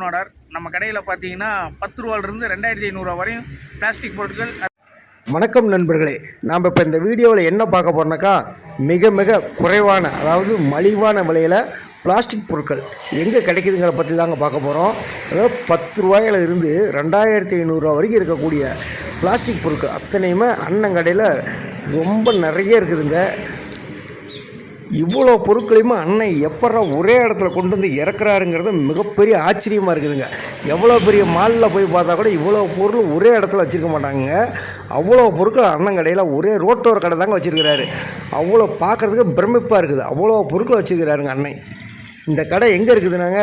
குணாடர் நம்ம கடையில் பார்த்தீங்கன்னா பத்து ரூபாயிலிருந்து ரெண்டாயிரத்தி ஐநூறுரூவா வரையும் பிளாஸ்டிக் பொருட்கள். வணக்கம் நண்பர்களே. நாம் இப்போ இந்த வீடியோவில் என்ன பார்க்க போகிறோம்னாக்கா மிக மிக குறைவான அதாவது மலிவான விலையில் பிளாஸ்டிக் பொருட்கள் எங்கே கிடைக்குதுங்கிற பற்றி தாங்க பார்க்க போகிறோம் அதாவது பத்து ரூபாயில இருந்து ரெண்டாயிரத்தி ஐநூறுரூவா வரைக்கும் இருக்கக்கூடிய பிளாஸ்டிக் பொருட்கள் அத்தனையுமே அண்ணன் கடையில் ரொம்ப நிறைய இருக்குதுங்க. இவ்வளோ பொருட்களையுமே அண்ணன் எப்பட்றா ஒரே இடத்துல கொண்டு வந்து இறக்குறாருங்கிறது மிகப்பெரிய ஆச்சரியமாக இருக்குதுங்க. எவ்வளோ பெரிய மாலில் போய் பார்த்தா கூட இவ்வளோ பொருள் ஒரே இடத்துல வச்சுருக்க மாட்டாங்க. அவ்வளோ பொருட்கள் அண்ணன் கடையில் ஒரே ரோட்டோர கடை தாங்க வச்சுருக்கிறாரு. அவ்வளோ பார்க்குறதுக்கு பிரமிப்பாக இருக்குது. அவ்வளோ பொருட்கள் வச்சுருக்கிறாருங்க அண்ணன் இந்த கடை எங்கே இருக்குதுனாங்க?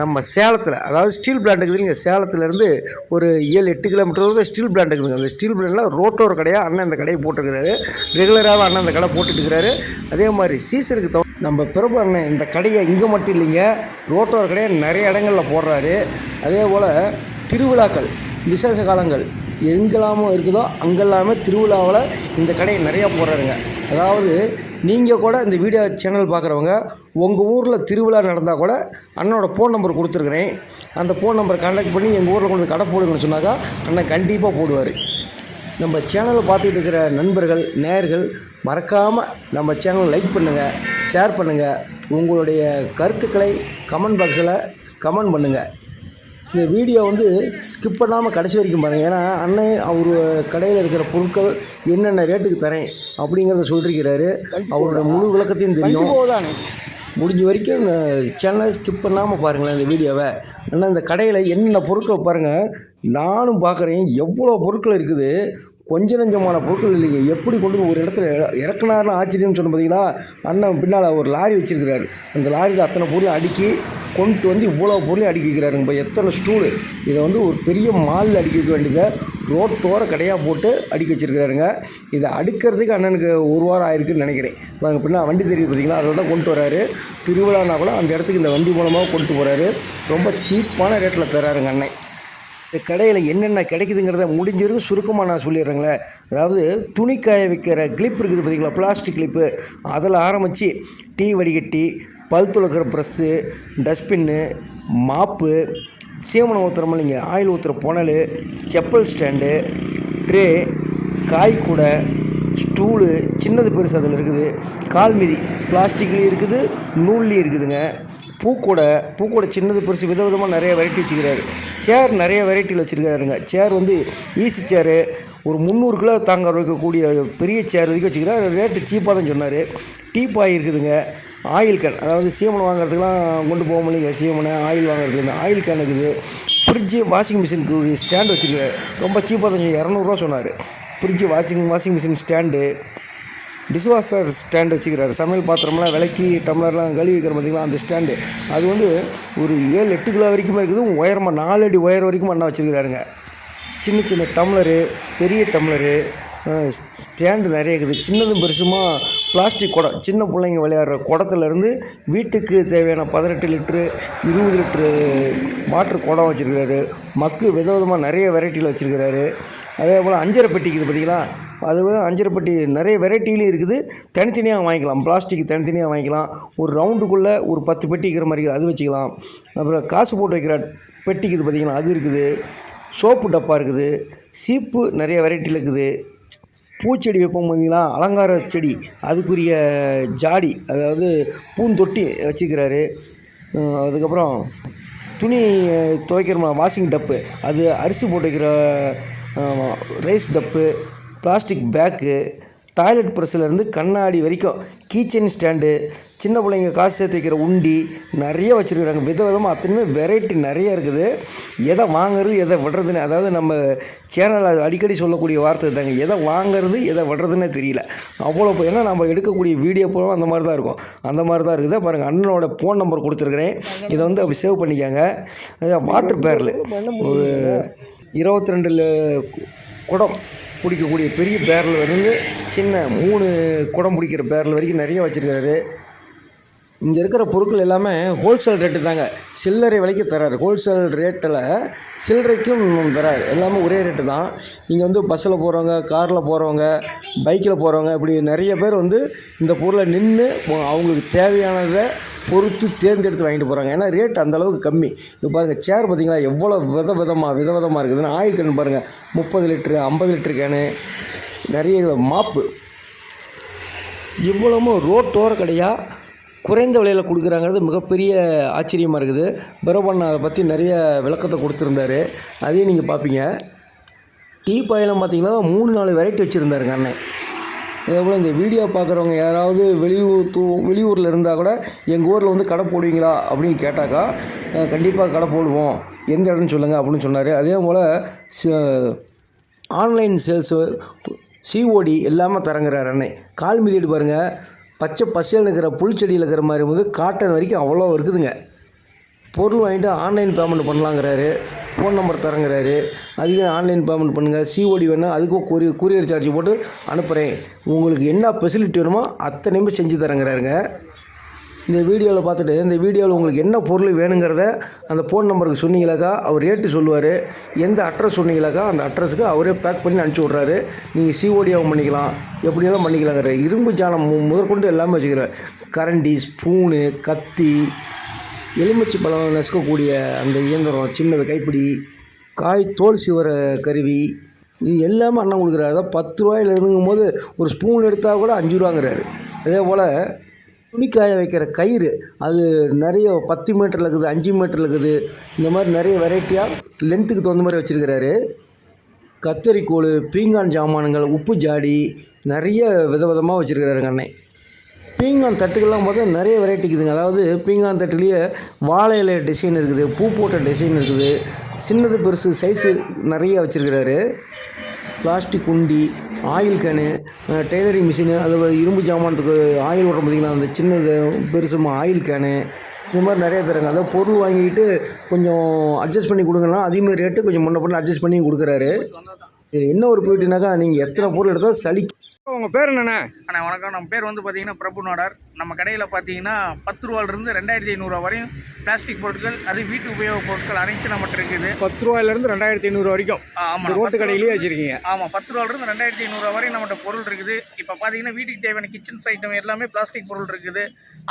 நம்ம சேலத்தில். அதாவது ஸ்டீல் பிளான்ட் இருக்குதுங்க சேலத்துலேருந்து ஒரு ஏழு எட்டு கிலோமீட்டர் தூரம் ஸ்டீல் பிளான்ட் இருக்குதுங்க. அந்த ஸ்டீல் பிளான்ட்டில் ரோட்டோர கடையாக அண்ணன் அந்த கடையை போட்டுருக்கிறாரு. ரெகுலராக அண்ணன் அந்த கடை போட்டுட்டு இருக்கிறாரு அதே மாதிரி சீசனுக்கு தவிர நம்ம பிரபு அண்ணன் இந்த கடையை இங்கே மட்டும் இல்லைங்க ரோட்டோர கடையை நிறைய இடங்களில் போடுறாரு. அதே போல் திருவிழாக்கள் விசேஷ காலங்கள் எங்கெல்லாமோ இருக்குதோ அங்கெல்லாமே திருவிழாவில் இந்த கடையை நிறையா போடுறாருங்க. அதாவது நீங்கள் கூட இந்த வீடியோ சேனல் பார்க்குறவங்க உங்கள் ஊரில் திருவிழா நடந்தால் கூட அண்ணனோட ஃபோன் நம்பர் கொடுத்துருக்குறேன். அந்த ஃபோன் நம்பரை கான்டாக்ட் பண்ணி எங்கள் ஊரில் கொண்டு வந்து கடை போடுங்கன்னு சொன்னாக்கா அண்ணன் கண்டிப்பாக போடுவார். நம்ம சேனலை பார்த்துட்டு இருக்கிற நண்பர்கள் நேர்கள் மறக்காமல் நம்ம சேனலை லைக் பண்ணுங்கள் ஷேர் பண்ணுங்கள் உங்களுடைய கருத்துக்களை கமெண்ட் பாக்ஸில் கமெண்ட் பண்ணுங்கள் இந்த வீடியோ வந்து ஸ்கிப் பண்ணாமல் கடைசி வரைக்கும் பாருங்கள் ஏன்னா அண்ணன் அவர் கடையில் இருக்கிற பொருட்கள் என்னென்ன ரேட்டுக்கு தரேன் அப்படிங்கிறத சொல்லியிருக்கிறாரு அவரோட முழு விளக்கத்தையும் தெரியும். முடிஞ்ச வரைக்கும் இந்த சேனலை ஸ்கிப் பண்ணாமல் பாருங்களேன் இந்த வீடியோவை. ஆனால் இந்த கடையில் என்னென்ன பொருட்கள் பாருங்கள் நானும் பார்க்குறேன் எவ்வளோ பொருட்கள் இருக்குது? கொஞ்ச நஞ்சமான பொருட்கள் இல்லைங்க. எப்படி கொண்டு ஒரு இடத்துல இற- இறக்குனாருன்னு ஆச்சரியம்னு சொன்ன பார்த்தீங்களா அண்ணன் பின்னால் ஒரு லாரி வச்சிருக்கிறாரு. அந்த லாரியில் அத்தனை பொருளும் அடுக்கி கொண்டு வந்து இவ்வளோ பொருளையும் அடுக்கி வைக்கிறாருங்க இப்போ எத்தனை ஸ்டூலு இதை வந்து ஒரு பெரிய மாலில் அடுக்கி வைக்க வேண்டியதை ரோட்டோர கடையாக போட்டு அடுக்கி வச்சுருக்கிறாருங்க. இதை அடுக்கிறதுக்கு அண்ணனுக்கு ஒரு வாரம் ஆயிருக்குன்னு நினைக்கிறேன். பாருங்க பின்னா வண்டி தெரியுது பார்த்தீங்களா? அதை தான் கொண்டு வராரு. திருவிழானா கூட அந்த இடத்துக்கு இந்த வண்டி மூலமாக கொண்டு போகிறாரு ரொம்ப சீப்பான ரேட்டில் தராருங்க அண்ணன். இந்த கடையில் என்னென்ன கிடைக்குதுங்கிறத முடிஞ்ச வரைக்கும் சுருக்கமாக நான் சொல்லிடுறேங்களேன் அதாவது துணி காய வைக்கிற கிளிப் இருக்குது பார்த்தீங்களா பிளாஸ்டிக் கிளிப்பு அதில் ஆரம்பித்து டீ வடிகட்டி பல் துளக்கிற ப்ரெஸ்ஸு டஸ்ட்பின்னு மாப்பு சீமனம் ஊற்றுறோம் இல்லைங்க ஆயில் ஊற்றுற புனல் செப்பல் ஸ்டாண்டு ட்ரே காய் கூடை ஸ்டூலு சின்னது பெருசு அதில் இருக்குது. கால் மிதி பிளாஸ்டிக்லேயும் இருக்குது நூல்லையும் இருக்குதுங்க. பூக்கூடை பூக்கூடை சின்னது பெருசு விதவிதமாக நிறைய வெரைட்டி வச்சுக்கிறாரு. சேர் நிறைய வெரைட்டியில் வச்சுருக்காருங்க சேர் வந்து ஈஸி சேரு ஒரு முந்நூறு கிலோ தாங்க இருக்கக்கூடிய பெரிய சேர் வரைக்கும் வச்சுக்கிறாரு. ரேட்டு சீப்பாக தான் சொன்னார். டீ இருக்குதுங்க. ஆயில் கேன் அதாவது சீமனை வாங்குறதுக்கெலாம் கொண்டு போக முடியல. சீமனை ஆயில் வாங்குறதுக்கு இந்த ஆயில் கேன் இருக்குது. ஃப்ரிட்ஜு வாஷிங் மிஷினுக்கு ஸ்டாண்ட் வச்சுருக்காரு ரொம்ப சீப்பாக தான் இரநூறுவா சொன்னார். Fridge washing washing machine stand dishwasher stand வச்சுக்கிறாரு. சமையல் பாத்திரம்லாம் விளக்கி டம்ளர்லாம் கழுவி வைக்கிற பார்த்திங்களா அந்த ஸ்டாண்டு. அது வந்து ஒரு ஏழு எட்டு கிலோ வரைக்குமே இருக்குது. உயரமாக நாலு அடி உயரம் வரைக்கும் அண்ணா வச்சுருக்கிறாருங்க. சின்ன சின்ன டம்ளரு பெரிய டம்ளரு ஸ்டாண்டு நிறைய இருக்குது. சின்னதும் பெருசுமா பிளாஸ்டிக் குடம். சின்ன பிள்ளைங்க விளையாடுற குடத்துலேருந்து வீட்டுக்கு தேவையான பதினெட்டு லிட்ரு இருபது லிட்ரு வாட்ரு குடம் வச்சுருக்கிறாரு. மக்கு வித விதமாக நிறைய வெரைட்டியில் வச்சுருக்கிறாரு. அதே போல் அஞ்சரை பெட்டி இருக்குது பார்த்தீங்களா அது வந்து அஞ்சரை பெட்டி நிறைய வெரைட்டிலையும் இருக்குது. தனித்தனியாக வாங்கிக்கலாம். பிளாஸ்டிக் தனித்தனியாக வாங்கிக்கலாம். ஒரு ரவுண்டுக்குள்ளே ஒரு பத்து பெட்டி இருக்கிற மாதிரி இருக்குது. அது வச்சுக்கலாம். அப்புறம் காசு போட்டு வைக்கிற பெட்டிக்குது பார்த்தீங்களா அது இருக்குது. சோப்பு டப்பா இருக்குது. சீப்பு நிறைய வெரைட்டியில் இருக்குது. பூச்செடி வைப்போம் பார்த்தீங்களா? அலங்கார செடி. அதுக்குரிய ஜாடி அதாவது பூந்தொட்டி வச்சுக்கிறாரு அதுக்கப்புறம் துணி துவைக்கிற வாஷிங் டப்பு அது அரிசி போட்டு வைக்கிற ரைஸ் டப்பு பிளாஸ்டிக் பேக்கு டாய்லெட் ப்ரெஸ்ஸிலேருந்து கண்ணாடி வரைக்கும் கீச்சன் ஸ்டாண்டு சின்ன பிள்ளைங்க காசு சேர்த்து வைக்கிற உண்டி நிறைய வச்சுருக்குறாங்க. விதவிதமாக அத்தனையுமே வெரைட்டி நிறைய இருக்குது. எதை வாங்குறது எதை விடுறதுன்னு அதாவது நம்ம சேனலில் அடிக்கடி சொல்லக்கூடிய வார்த்தை தாங்க. எதை வாங்குறது எதை விடுறதுன்னே தெரியல. அவ்வளோ ஏன்னா நம்ம எடுக்கக்கூடிய வீடியோ போலும் அந்த மாதிரி தான் இருக்கும். அந்த மாதிரி தான் இருக்குது. பாருங்கள் அண்ணனோட ஃபோன் நம்பர் கொடுத்துருக்குறேன். இதை வந்து அப்படி சேவ் பண்ணிக்காங்க. வாட்டர் பேரல் ஒரு இருபத்தி ரெண்டு குடம். பிடிக்கக்கூடிய பெரிய பேரல் இருந்து சின்ன மூணு குடம் பிடிக்கிற பேரல் வரைக்கும் நிறைய வச்சுருக்காரு. இங்கே இருக்கிற பொருட்கள் எல்லாமே ஹோல்சேல் ரேட்டு தாங்க. சில்லறை விலைக்கு தராரு ஹோல்சேல் ரேட்டில் சில்லறைக்கும் தராரு எல்லாமே ஒரே ரேட்டு தான். இங்கே வந்து பஸ்ஸில் போகிறவங்க காரில் போகிறவங்க பைக்கில் போகிறவங்க இப்படி நிறைய பேர் வந்து இந்த பொருளை நின்று அவங்களுக்கு தேவையானதை பொறுத்து தேர்ந்தெடுத்து வாங்கிட்டு போகிறாங்க ஏன்னா ரேட் அந்தளவுக்கு கம்மி. இப்போ பாருங்கள் சேர் பார்த்தீங்களா எவ்வளோ வித விதமாக வித விதமாக இருக்குதுன்னு ஆயில் கேன் பாருங்கள் முப்பது லிட்ரு ஐம்பது லிட்டரு கேனு நிறைய மாப்பு. இவ்வளவும் ரோட்டோர கடையாக குறைந்த விலையில் கொடுக்குறாங்கிறது மிகப்பெரிய ஆச்சரியமாக இருக்குது. பிரபண்ணா அதை பற்றி நிறைய விளக்கத்தை கொடுத்துருந்தாரு. அதையும் நீங்கள் பார்ப்பீங்க டீ பாயெல்லாம் பார்த்தீங்கன்னா மூணு நாலு வெரைட்டி வச்சுருந்தாருங்க அண்ணன் அதேபோல் இந்த வீடியோ பார்க்குறவங்க யாராவது வெளியூர் தூ வெளியூரில் இருந்தால் கூட எங்கள் ஊரில் வந்து கடை போடுவீங்களா அப்படின்னு கேட்டாக்கா கண்டிப்பாக கடை போடுவோம். எந்த இடம்னு சொல்லுங்கள் அப்படின்னு சொன்னார். அதே போல் ச- ஆன்லைன் சேல்ஸு சிஓடி எல்லாமே தரங்குறாரு அண்ணன் கால் மிதிட்டு பாருங்கள் பச்சை பசியில் இருக்கிற புல் செடியில் இருக்கிற மாதிரி வந்து காட்டன் வரைக்கும் அவ்வளோ இருக்குதுங்க. பொருள் வாங்கிட்டு ஆன்லைன் பேமெண்ட் பண்ணலாங்கிறாரு. ஃபோன் நம்பர் தரங்கிறாரு. அதிகம் ஆன்லைன் பேமெண்ட் பண்ணுங்கள் சிஓடி வேணால் அதுக்கும் கூரியர் கூரியர் சார்ஜ் போட்டு அனுப்புகிறேன் உங்களுக்கு என்ன ஃபெசிலிட்டி வேணுமோ அத்தனையுமே செஞ்சு தரங்கிறாருங்க. இந்த வீடியோவில் பார்த்துட்டு இந்த வீடியோவில் உங்களுக்கு என்ன பொருள் வேணுங்கிறத அந்த ஃபோன் நம்பருக்கு சொன்னீங்களாக்கா அவர் ரேட்டு சொல்லுவார். எந்த அட்ரஸ் சொன்னீங்களாக்கா அந்த அட்ரஸுக்கு அவரே பேக் பண்ணி அனுப்பிச்சி விட்றாரு. நீங்கள் சிஓடியாகவும் பண்ணிக்கலாம். எப்படியெல்லாம் பண்ணிக்கலாங்கிற இரும்பு ஜானம் முதற்கொண்டு எல்லாமே வச்சுக்கிறார். கரண்டி ஸ்பூனு கத்தி எலுமிச்சை பழம் நசுக்கக்கூடிய அந்த இயந்திரம் சின்னது கைப்பிடி காய் தோல் சிவர கருவி இது எல்லாமே அண்ணன் கொடுக்குறாரு. அதான் பத்து ரூபாயில இருந்துங்கும் போது ஒரு ஸ்பூன் எடுத்தால் கூட அஞ்சு ரூபாங்கிறாரு. அதே போல் துணிக்காய வைக்கிற கயிறு அது நிறைய பத்து மீட்டரில் இருக்குது அஞ்சு மீட்டரில் இருக்குது. இந்த மாதிரி நிறைய வெரைட்டியாக லென்த்துக்கு தகுந்த மாதிரி வச்சுருக்கிறாரு. கத்தரிக்கோள் பீங்கான் ஜாமானுங்கள் உப்பு ஜாடி நிறைய விதவிதமாக வச்சுருக்கிறாருங்க அண்ணன் பீங்கான் தட்டுக்கெல்லாம் பார்த்தா நிறைய வெரைட்டி இருக்குதுங்க. அதாவது பீங்கான் தட்டுலேயே வாழை இலை டிசைன் இருக்குது பூ போட்ட டிசைன் இருக்குது. சின்னது பெருசு சைஸு நிறைய வச்சுருக்கிறாரு. பிளாஸ்டிக் குண்டி ஆயில் கேனு டெய்லரிங் மிஷினு அது இரும்பு ஜாமானத்துக்கு ஆயில் ஓட்டுற பார்த்திங்களா? அந்த சின்னது பெருசுமா ஆயில் கேனு இந்த மாதிரி நிறைய தராங்க. அதாவது பொருள் வாங்கிக்கிட்டு கொஞ்சம் அட்ஜஸ்ட் பண்ணி கொடுங்கன்னா அதேமாதிரி ரேட்டு கொஞ்சம் முன்ன பண்ணி அட்ஜஸ்ட் பண்ணி கொடுக்குறாரு. இது என்ன ஒரு போயிட்டுனாக்கா நீங்கள் எத்தனை பொருள் எடுத்தால் சளி உங்கள் பேர் என்னண்ணே? அண்ணா வணக்கம். நம்ம பேர் வந்து பார்த்தீங்கன்னா பிரபு நாடார். நம்ம கடையில் பார்த்தீங்கன்னா பத்து ரூபாயிலிருந்து ரெண்டாயிரத்தி ஐநூறுரூவா வரையும் பிளாஸ்டிக் பொருட்கள் அது வீட்டு உபயோக பொருட்கள் அனைத்தும் நம்மகிட்ட இருக்குது. பத்து ரூபாயிலேருந்து ரெண்டாயிரத்தி ஐநூறு வரைக்கும். ஆமாம் ரோட்டு கடையிலேயே வச்சுருக்கீங்க. ஆமாம் பத்து ரூபாயிலிருந்து ரெண்டாயிரத்தி ஐநூறுரூவா வரையும் நம்மகிட்ட பொருள் இருக்குது. இப்போ பார்த்தீங்கன்னா வீட்டுக்கு தேவையான கிச்சன்ஸ் ஐட்டம் எல்லாமே பிளாஸ்டிக் பொருள் இருக்குது.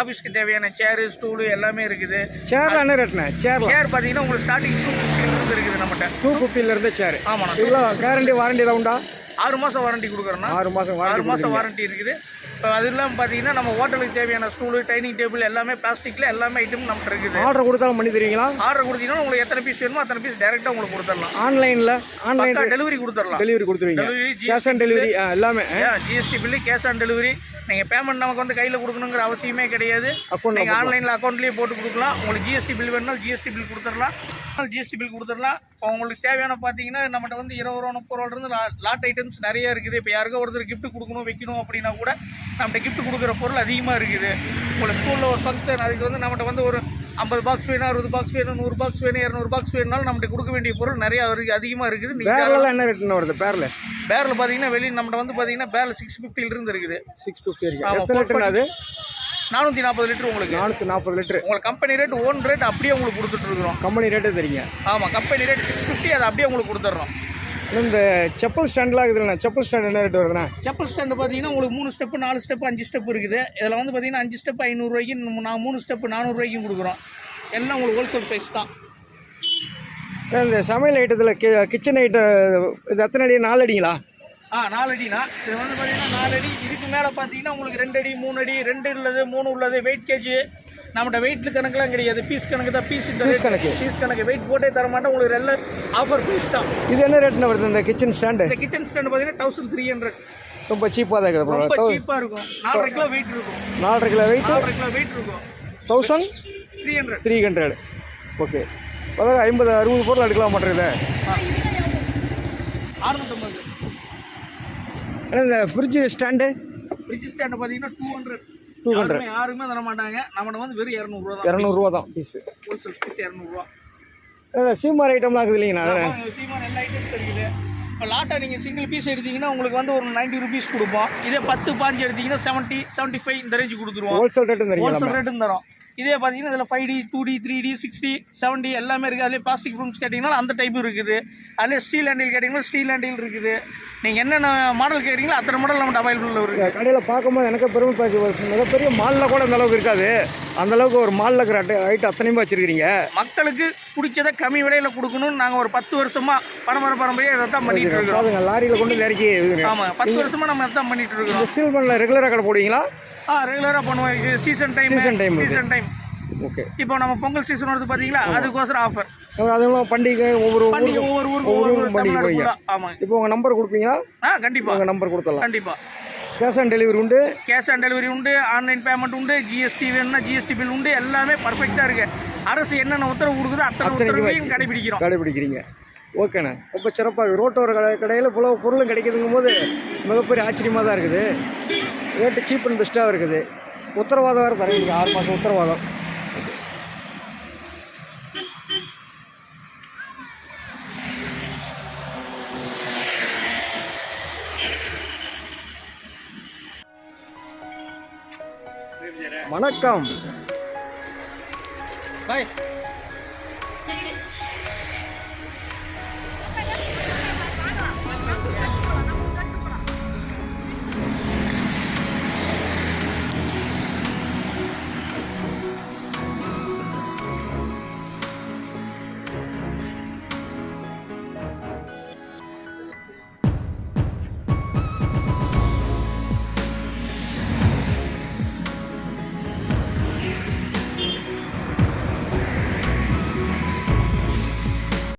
ஆஃபீஸ்க்கு தேவையான சேரு ஸ்டூலு எல்லாமே இருக்குது. சேர்ல என்ன ரேட்ண்ணே சேர்ல சேர் பார்த்தீங்கன்னா உங்களுக்கு ஸ்டார்டிங் டூ ஃபிஃப்டிலிருந்து இருக்குது நம்மகிட்ட. டூ ஃபிஃப்டிலேருந்து சேர் ஆமாண்ணா இவ்வளோ கேரண்டி வாரண்டி ஏதாவது உண்டா? ஆறு மாதம் வாரண்டி கொடுக்குறோன்னா? ஆறு மாதம் ஆறு மாதம் வாரண்டி இருக்குது. இப்போ அது இல்லாமல் பார்த்தீங்கன்னா நம்ம ஹோட்டலுக்கு தேவையான ஸ்டூலு டைனிங் டேபிள் எல்லாமே பிளாஸ்டிக்கில் எல்லாமே ஐட்டம் நம்மகிட்ட இருக்குது. ஆர்டர் கொடுத்தாலும் பண்ணி தருவீங்களா? ஆர்டர் கொடுத்தீங்கன்னா உங்களுக்கு எத்தனை பீஸ் வேணுமோ அத்தனை பீஸ் டேரெக்டாக உங்களுக்கு கொடுத்துடலாம். ஆன்லைனில் ஆன்லைன் டெலிவரி கொடுத்துடலாம். டெலிவரி கொடுத்துருவீங்க. டெலிவரி கேஷ் ஆன் டெலிவரி எல்லாமே GST bill cash on delivery நீங்கள் பேமெண்ட் நமக்கு வந்து கையில் கொடுக்கணுங்கிற அவசியமே கிடையாது. நீங்கள் ஆன்லைனில் அக்கௌண்ட்லேயே போட்டு கொடுக்கலாம். உங்களுக்கு ஜிஎஸ்டி பில் வேணும்னாலும் ஜிஎஸ்டி பில் கொடுத்துடலாம். ஜிஎஸ்டி பில் கொடுத்துடலாம். இப்போ உங்களுக்கு தேவையான பார்த்தீங்கன்னா நம்மகிட்ட வந்து இருபது ரூபா முப்பது ரூபாலேருந்து லாட் ஐட்டம்ஸ் நிறைய இருக்குது. இப்போ யாருக்கோ ஒருத்தர் gift கொடுக்கணும் வைக்கணும் அப்படின்னா கூட நம்மகிட்ட gift கொடுக்குற பொருள் அதிகமாக இருக்குது. உங்களை ஸ்கூலில் ஒரு ஃபங்க்ஷன் அதுக்கு வந்து நம்மகிட்ட வந்து ஒரு ஐம்பது பாக்ஸ் வேணும் அறுபது பாக்ஸ் வேணும் நூறு பாக்ஸ் வேணும் இரநூறு பாக்ஸ் வேணும்னாலும் நம்மகிட்ட கொடுக்க வேண்டிய பொருள் நிறைய இருக்கு அதிகமாக இருக்குது. பேர்லாம் என்ன ரேட்னு வருது? பேரில் பேரில் பார்த்தீங்கன்னா வெளியே நம்மகிட்ட வந்து பார்த்தீங்கன்னா பேரில் சிக்ஸ் ஃபிஃப்டிலிருந்து இருக்குது. சிக்ஸ் ஃபிஃப்டி இருக்கு. நானூற்றி நாற்பது லிட்டர் உங்களுக்கு. நானூற்றி நாற்பது லிட்டரு. உங்களுக்கு கம்பெனி ரேட் ஓன் ரேட் அப்படியே உங்களுக்கு கொடுத்துட்ருக்குறோம். கம்பெனி ரேட்டே தெரியுங்க. ஆமாம் கம்பெனி ரேட் சிக்ஸ் ஃபிஃப்டி அதை அப்படியே உங்களுக்கு கொடுத்துட்றோம். இந்த செப்பல் ஸ்டாண்ட்லாம் இருக்குதுண்ணா செப்பல் ஸ்டாண்ட் என்ன ரேட் வருதுண்ணா? செப்பல் ஸ்டாண்டு பார்த்தீங்கன்னா உங்களுக்கு மூணு ஸ்டெப்பு நாலு ஸ்டெப்பு அஞ்சு ஸ்டெப் இருக்குது. இதில் வந்து பார்த்தீங்கன்னா அஞ்சு ஸ்டெப் ஐநூறுரூவாய்க்கு நான் மூணு ஸ்டெப்பு நானூறுரூவாய்க்கும் கொடுக்குறோம். எல்லாம் உங்களுக்கு ஹோல்சேல் ப்ரைஸ் தான். இந்த சமையல் ஐட்டத்தில் கிச்சன் ஐட்டம் இது எத்தனை அடி நாலு அடிங்களா? ஆ நாலு அடினா இது வந்து பார்த்தீங்கன்னா நாலு அடி இதுக்கு மேலே பார்த்தீங்கன்னா உங்களுக்கு ரெண்டு அடி மூணு அடி ரெண்டு உள்ளது மூணு உள்ளது வெயிட் கேஜி நம்மகிட்ட வெயிட் கணக்குலாம் கிடையாது. பீஸ் கணக்கு தான். பீஸ் Piece கணக்கு. பீஸ் கணக்கு. வெயிட் போட்டே தர மாட்டோம் உங்களுக்கு எல்லாம் ஆஃபர் பீஸ் தான். இது என்ன ரேட்னு வருது இந்த கிச்சன் ஸ்டாண்டு இந்த கிச்சன் ஸ்டாண்ட் பார்த்தீங்கன்னா தௌசண்ட் த்ரீ ஹண்ட்ரட் ரொம்ப சீப்பாக தான் இருக்குது ரொம்ப சீப்பாக இருக்கும். நாலரை கிலோ வெயிட் இருக்கும். நாலரை கிலோ வெயிட் நாலரை கிலோ வெயிட் இருக்கும். Thousand three hundred three hundred okay அதாவது ஐம்பது அறுபது பொருள் எடுக்கலாம் மாட்டேங்குது. அறுநூத்தம்பது. ஏன்னா இந்த ஃப்ரிட்ஜு ஸ்டாண்டு ஃப்ரிட்ஜ் ஸ்டாண்ட் பார்த்தீங்கன்னா டூ ஹண்ட்ரட் 200. யாருமே யாருமே தர மாட்டாங்க. நம்மகிட்ட வந்து வெறும் இரநூறுவா தான். இரநூறுவா தான் பீஸு ஹோல்சேல் பீஸ் இரநூறுவா. இந்த சீமார் ஐட்டம்லாம் இருக்குது இல்லைங்கண்ணா சீமான் எல்லா ஐட்டம்ஸ் இருக்குது இப்போ லாட்டா நீங்கள் சிங்கிள் பீஸ் எடுத்தீங்கன்னா உங்களுக்கு வந்து ஒரு 90 ருபீஸ் கொடுப்போம். இதே பத்து பாஞ்சு எடுத்தீங்கன்னா செவன்ட்டி செவன்ட்டி ஃபைவ் இந்த ரேஞ்சு கொடுத்துருவோம். ஹோல்சேல் ரேட்டு தெரியுங்களா ஹோல்சேல் ரேட்டும் தரோம். இதே பார்த்தீங்கன்னா இதில் five D two D three D six D seven D எல்லாமே இருக்குது அதிலே பிளாஸ்டிக் ரூம்ஸ் கேட்டிங்கன்னா அந்த டைப்பும் இருக்குது. அதிலே ஸ்டீல் ஹேண்டில் கேட்டிங்கன்னா ஸ்டீல் ஹேண்டில் இருக்குது. நீங்கள் என்னென்ன மாடல் கேட்டிங்களோ அத்தனை மாடல் நம்மகிட்ட அவைலபிள் இருக்குது கடையில் பார்க்கும்போது எனக்கு பெருமை பாச்சு ஒரு மிகப்பெரிய மாலில் கூட அந்த அளவுக்கு இருக்காது. அந்த அளவுக்கு ஒரு மாலில் இருக்கிற ஐட்டம் அத்தனையும் வச்சிருக்கிறீங்க. மக்களுக்கு பிடிச்சதை கம்மி விலையில் கொடுக்கணும்னு நாங்கள் ஒரு பத்து வருஷமாக பரம்பரை பரம்பரையாக இதை தான் பண்ணிட்டு இருக்கிறோம். பாருங்க லாரியில் கொண்டு இறக்கி ஆமாம் பத்து வருஷமாக நம்ம இதை தான் பண்ணிட்டு இருக்கிறோம். ஸ்டீல் பண்ணல ரெகுலராக கடை போடுவீங்களா? ஆ ரெகுலராக பண்ணுவோம். இது சீசன் டைம் time இது. சீசன் டைம் ஓகே இப்போ நம்ம பொங்கல் சீசன் வருது பார்த்தீங்களா அதுக்கோசரம் ஆஃபர் அதெல்லாம் பண்டிகை ஒவ்வொரு பண்டிகை ஒவ்வொரு ஊருக்கு ஒவ்வொரு பண்டிகை ஆமாங்க இப்போ உங்கள் நம்பர் கொடுப்பீங்களா? ஆ கண்டிப்பாக உங்கள் நம்பர் கொடுத்துடலாம். கண்டிப்பாக கேஷ் ஆன் டெலிவரி உண்டு? கேஷ் ஆன் டெலிவரி உண்டு ஆன்லைன் பேமெண்ட் உண்டு ஜிஎஸ்டி வேணும்னா ஜிஎஸ்டி பில் உண்டு எல்லாமே பர்ஃபெக்டாக இருக்கு. அரசு என்னென்ன உத்தரவு கொடுக்குதோ அத்தனை உத்தரவையும். கடைபிடிக்கிறோம். கடைபிடிக்கிறீங்க. ஓகேண்ணே ரொம்ப சிறப்பாக ரோட்டோர கடை கடையில் இவ்வளோ பொருளும் கிடைக்குதுங்கும் போது மிகப்பெரிய ஆச்சரியமாக தான் இருக்குது. ரேட்டு சீப் அண்ட் பெஸ்ட்டாக இருக்குது. உத்தரவாதம் வேறு தரீங்க ஆறு மாதம் உத்தரவாதம். வணக்கம். பாய்